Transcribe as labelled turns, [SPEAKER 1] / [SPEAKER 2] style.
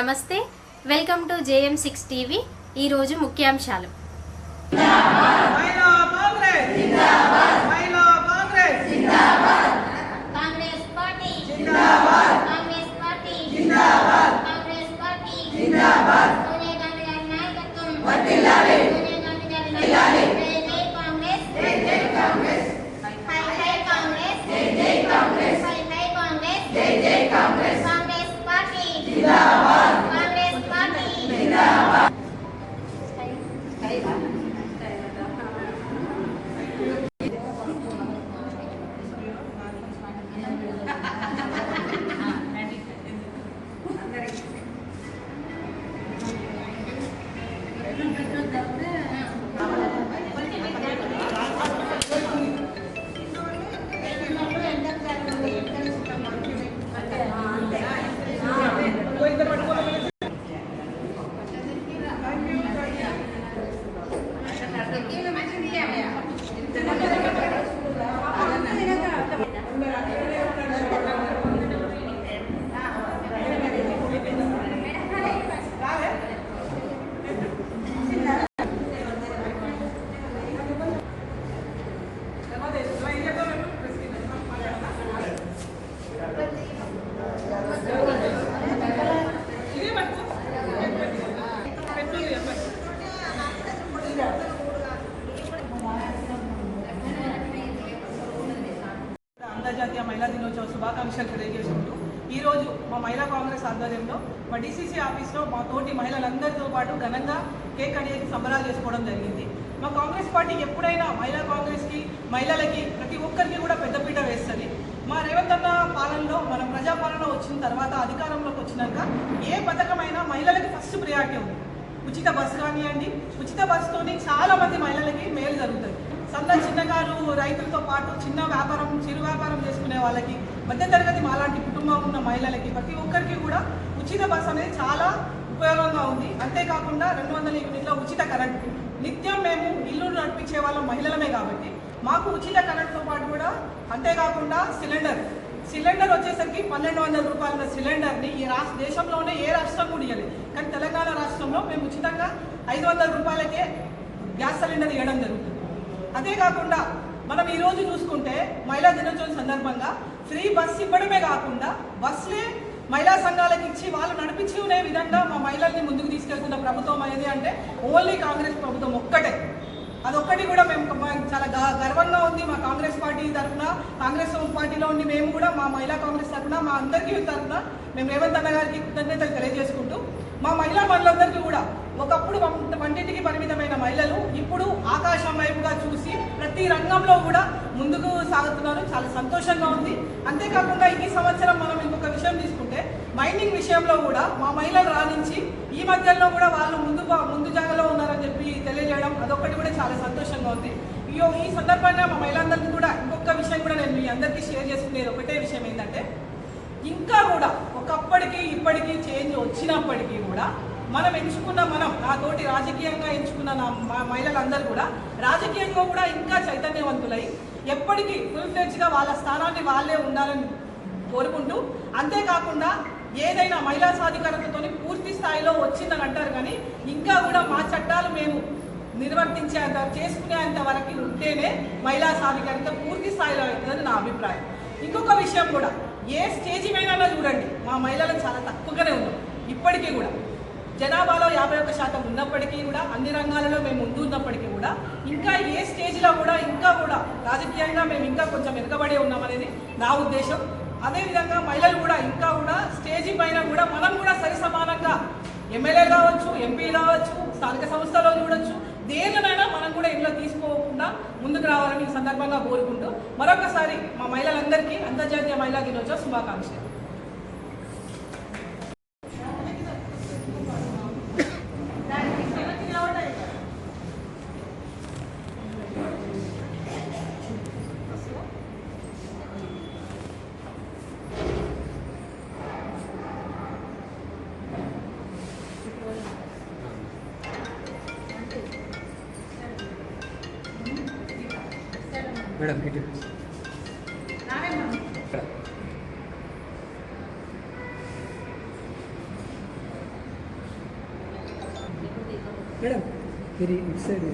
[SPEAKER 1] నమస్తే welcome to JM six TV ఈరోజు ముఖ్యాంశాలు.
[SPEAKER 2] మహిళా కాంగ్రెస్ జిందాబాద్ మహిళా కాంగ్రెస్
[SPEAKER 3] కాంగ్రెస్ పార్టీ
[SPEAKER 2] జిందాబాద్
[SPEAKER 3] కాంగ్రెస్ పార్టీ
[SPEAKER 2] జిందాబాద్
[SPEAKER 3] కాంగ్రెస్ పార్టీ
[SPEAKER 2] జిందాబాద్
[SPEAKER 3] సోనియా గాంధీ గారి నాయకత్వం
[SPEAKER 2] వర్ధిల్లాలి.
[SPEAKER 3] సోనియా గాంధీ గారి నాయకత్వం జై జై కాంగ్రెస్
[SPEAKER 2] జై జై కాంగ్రెస్
[SPEAKER 3] హై హై కాంగ్రెస్
[SPEAKER 2] జై జై కాంగ్రెస్
[SPEAKER 3] హై హై కాంగ్రెస్
[SPEAKER 2] జై జై కాంగ్రెస్
[SPEAKER 3] కాంగ్రెస్ పార్టీ
[SPEAKER 2] జిందాబాద్
[SPEAKER 3] కాంగ్రెస్ పార్టీ
[SPEAKER 2] జిందాబాద్ అంతర్జాతీయ మహిళా దినోత్సవ శుభాకాంక్షలు ఈరోజు మా మహిళా కాంగ్రెస్ ఆధ్వర్యంలో మా డీసీసీ ఆఫీస్లో మా తోటి మహిళలందరితో పాటు ఘనంగా కేక్ అనేది సంబరాలు చేసుకోవడం జరిగింది. మా కాంగ్రెస్ పార్టీ ఎప్పుడైనా మహిళా కాంగ్రెస్కి మహిళలకి ప్రతి ఒక్కరికి కూడా పెద్దపీట వేస్తుంది. మా రేవంత్ అన్న పాలనలో మన ప్రజాపాలన వచ్చిన తర్వాత అధికారంలోకి వచ్చినాక ఏ పథకమైనా మహిళలకి ఫస్ట్ ప్రియారిటీ ఉంది. ఉచిత బస్సు కానివ్వండి ఉచిత బస్సుతోని చాలా మంది మహిళలకి మేలు జరుగుతుంది. సన్న చిన్నకారు రైతులతో పాటు చిన్న వ్యాపారం చిరు వ్యాపారం చేసుకునే వాళ్ళకి మధ్యతరగతి మాలాంటి కుటుంబం ఉన్న మహిళలకి ప్రతి ఒక్కరికి కూడా ఉచిత బస్ అనేది చాలా ఉపయోగంగా ఉంది. అంతేకాకుండా రెండు వందల యూనిట్ల ఉచిత కరెంట్. నిత్యం మేము ఇల్లు నడిపించే వాళ్ళం మహిళలమే కాబట్టి. మాకు ఉచిత కరెంట్తో పాటు కూడా అంతేకాకుండా సిలిండర్. సిలిండర్ వచ్చేసరికి పన్నెండు వందల రూపాయల సిలిండర్ని ఈ రాష్ట్ర దేశంలోనే ఏ రాష్ట్రం కూడా ఇవ్వలేదు కానీ తెలంగాణ రాష్ట్రంలో మేము ఉచితంగా ఐదు వందల రూపాయలకే గ్యాస్ సిలిండర్ ఇవ్వడం జరుగుతుంది. అదే కాకుండా మనం ఈ రోజు చూసుకుంటే మహిళా దినోత్సవం సందర్భంగా ఫ్రీ బస్ ఇవ్వడమే కాకుండా బస్సులే మహిళా సంఘాలకు ఇచ్చి వాళ్ళు నడిపించుకునే విధంగా మా మహిళల్ని ముందుకు తీసుకెళ్తున్న ప్రభుత్వం అనేది అంటే ఓన్లీ కాంగ్రెస్ ప్రభుత్వం ఒక్కటే. అదొక్కటి కూడా మేము చాలా గ- గర్వంగా ఉంది మా కాంగ్రెస్ పార్టీ తరఫున కాంగ్రెస్ పార్టీలో ఉండి మేము కూడా మా మహిళా కాంగ్రెస్ తరఫున మా అందరికీ తరఫున మేము రేవంత్ అన్న గారికి కృతజ్ఞతలు తెలియజేసుకుంటూ మా మహిళా పనులందరికీ కూడా ఒకప్పుడు వం- వంటింటికి పరిమితమైన మహిళలు ఇప్పుడు ఆకాశం వైపుగా చూసి ప్రతి రంగంలో కూడా ముందుకు సాగుతున్నారు. చాలా సంతోషంగా ఉంది. అంతేకాకుండా ఈ సంవత్సరం మనం ఇంకొక విషయం తీసుకుంటే మైనింగ్ విషయంలో కూడా మా మహిళలు రాణించి ఈ మధ్యలో కూడా వాళ్ళు ముందు ముందు జాగలో ఉన్నారని చెప్పి తెలియజేయడం అదొకటి కూడా చాలా సంతోషంగా ఉంది. అయ్యో ఈ సందర్భంగా మా మహిళలందరికీ కూడా ఇంకొక విషయం కూడా నేను మీ అందరికీ షేర్ చేసుకునేది ఒకటే విషయం ఏంటంటే ఇంకా కూడా ఒకప్పటికి ఇప్పటికీ చేంజ్ వచ్చినప్పటికీ కూడా మనం ఎంచుకున్న మనం నా తోటి రాజకీయంగా ఎంచుకున్న నా మహిళలందరూ కూడా రాజకీయంగా కూడా ఇంకా చైతన్యవంతులై ఎప్పటికీ ఫుల్ ఫ్లెడ్జ్గా వాళ్ళ స్థానాన్ని వాళ్ళే ఉండాలని కోరుకుంటూ అంతేకాకుండా ఏదైనా మహిళా సాధికారతతో పూర్తి స్థాయిలో వచ్చిందని అంటారు కానీ ఇంకా కూడా మా చట్టాలు మేము నిర్వర్తించేంత చేసుకునేంత వరకు ఉంటేనే మహిళా సాధికారత పూర్తి స్థాయిలో అవుతుందని నా అభిప్రాయం. ఇంకొక విషయం కూడా ఏ స్టేజ్ పైన చూడండి మా మహిళలకు చాలా తక్కువగానే ఉన్నాం ఇప్పటికీ కూడా. జనాభాలో యాభై ఒక్క శాతం ఉన్నప్పటికీ కూడా అన్ని రంగాలలో మేము ముందు ఉన్నప్పటికీ కూడా ఇంకా ఏ స్టేజ్లో కూడా ఇంకా కూడా రాజకీయంగా మేము ఇంకా కొంచెం వెనుకబడి ఉన్నామనేది నా ఉద్దేశం. అదేవిధంగా మహిళలు కూడా ఇంకా కూడా స్టేజీ పైన కూడా మనం కూడా సరి సమానంగా ఎమ్మెల్యే కావచ్చు ఎంపీ కావచ్చు స్థానిక సంస్థలో చూడొచ్చు. దేనినైనా మనం కూడా ఇంట్లో తీసుకోకుండా ముందుకు రావాలని ఈ సందర్భంగా కోరుకుంటూ మరొకసారి మా మహిళలందరికీ అంతర్జాతీయ మహిళా దినోత్సవ శుభాకాంక్షలు.
[SPEAKER 4] మేడం ఇటు మేడం మీరు ఇటు సైడ్